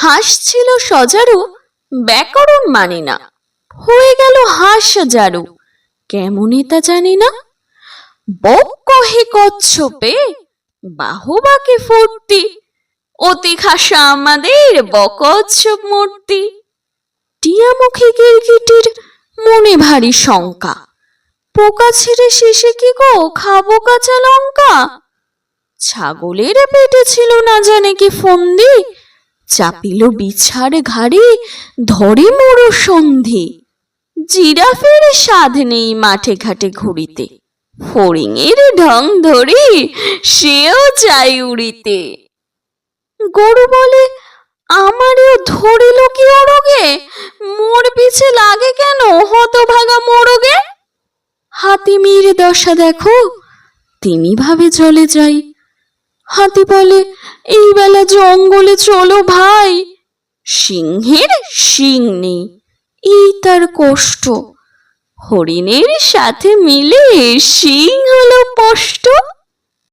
হাঁস ছিল সজারু, ব্যাকরণ মানি না। হয়ে গেল হাঁস জারু। কেমনই তা জানি না। বক কহে কচ্ছপে, বাহুবাকে ফুর্তি। অতি খাসা আমাদের বকচ্ছপ মূর্তি। টিয়ামুখী গিরগিটির মনে ভারী শঙ্কা। পোকা ছেড়ে শেষে কি গো খাব কাঁচা লঙ্কা? ছাগলের পেটে ছিল না জানে কি ফন্দি। চাপিল বিছার ঘাড়ে, ধরে মোড়ো সন্ধি। জিরাফের স্বাদ নেই মাঠে ঘাটে ঘুরিতে। ফড়িংয়ের ঢং ধরে সেও চাই উড়িতে। গরু বলে, আমারও ধরিল কি ওরগে মোর পিছে লাগে কেন হতভাগা মোরগে? হাতি মির দশা দেখো, তিনি ভাবে চলে যাই। হাতি বলে, এই বেলা জঙ্গলে চলো ভাই। সিংহের সিং নেই, এই তার কষ্ট। হরিণের সাথে মিলে সিং হলো স্পষ্ট